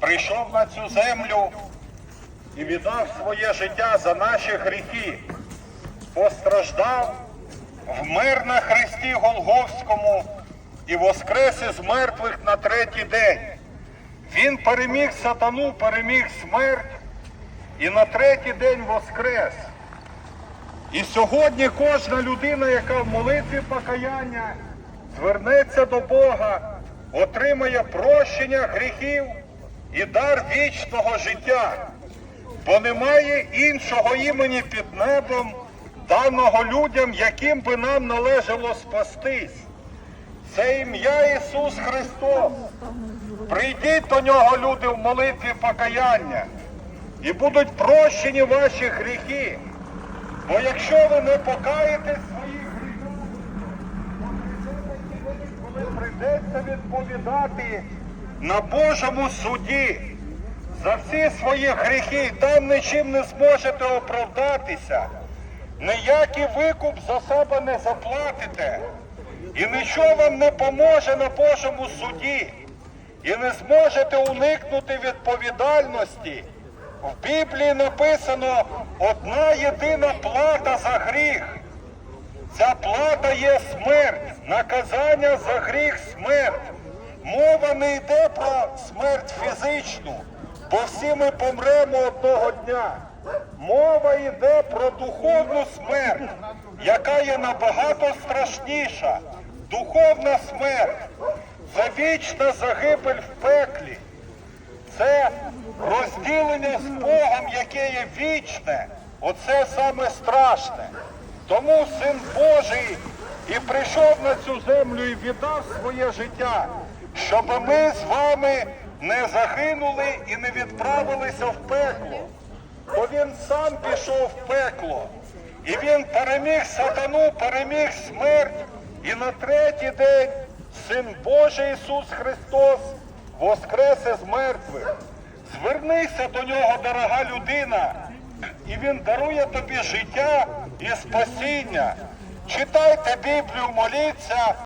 прийшов на цю землю і віддав своє життя за наші гріхи, постраждав, вмер на хресті Голговському і воскрес із мертвих на третій день. Він переміг сатану, переміг смерть і на третій день воскрес. І сьогодні кожна людина, яка в молитві покаяння звернеться до Бога, отримає прощення гріхів і дар вічного життя. Бо немає іншого імені під небом, даного людям, яким би нам належало спастись. Це ім'я Ісус Христос. Прийдіть до нього, люди, в молитві покаяння, і будуть прощені ваші гріхи. Бо якщо ви не покаєтесь своїх гріхах, то прийдеться відповідати на Божому суді за всі свої гріхи, там нічим не зможете оправдатися. Ніякий викуп за себе не заплатите. І нічого вам не поможе на Божому суді. І не зможете уникнути відповідальності. В Біблії написано одна єдина плата за гріх. Ця плата є смерть, наказання за гріх смерть. Мова не йде про смерть фізичну, бо всі ми помремо одного дня. Мова йде про духовну смерть, яка є набагато страшніша. Духовна смерть це вічна загибель в пеклі. Це розділення з Богом, яке є вічне. Оце саме страшне. Тому Син Божий і прийшов на цю землю і віддав своє життя, щоб ми з вами не загинули і не відправилися в пекло. Бо він сам пішов в пекло. І він переміг сатану, переміг смерть. І на третій день Син Божий Ісус Христос воскрес із мертвих. Звернися до нього, дорога людина, і він дарує тобі життя і спасіння. Читайте Біблію, моліться.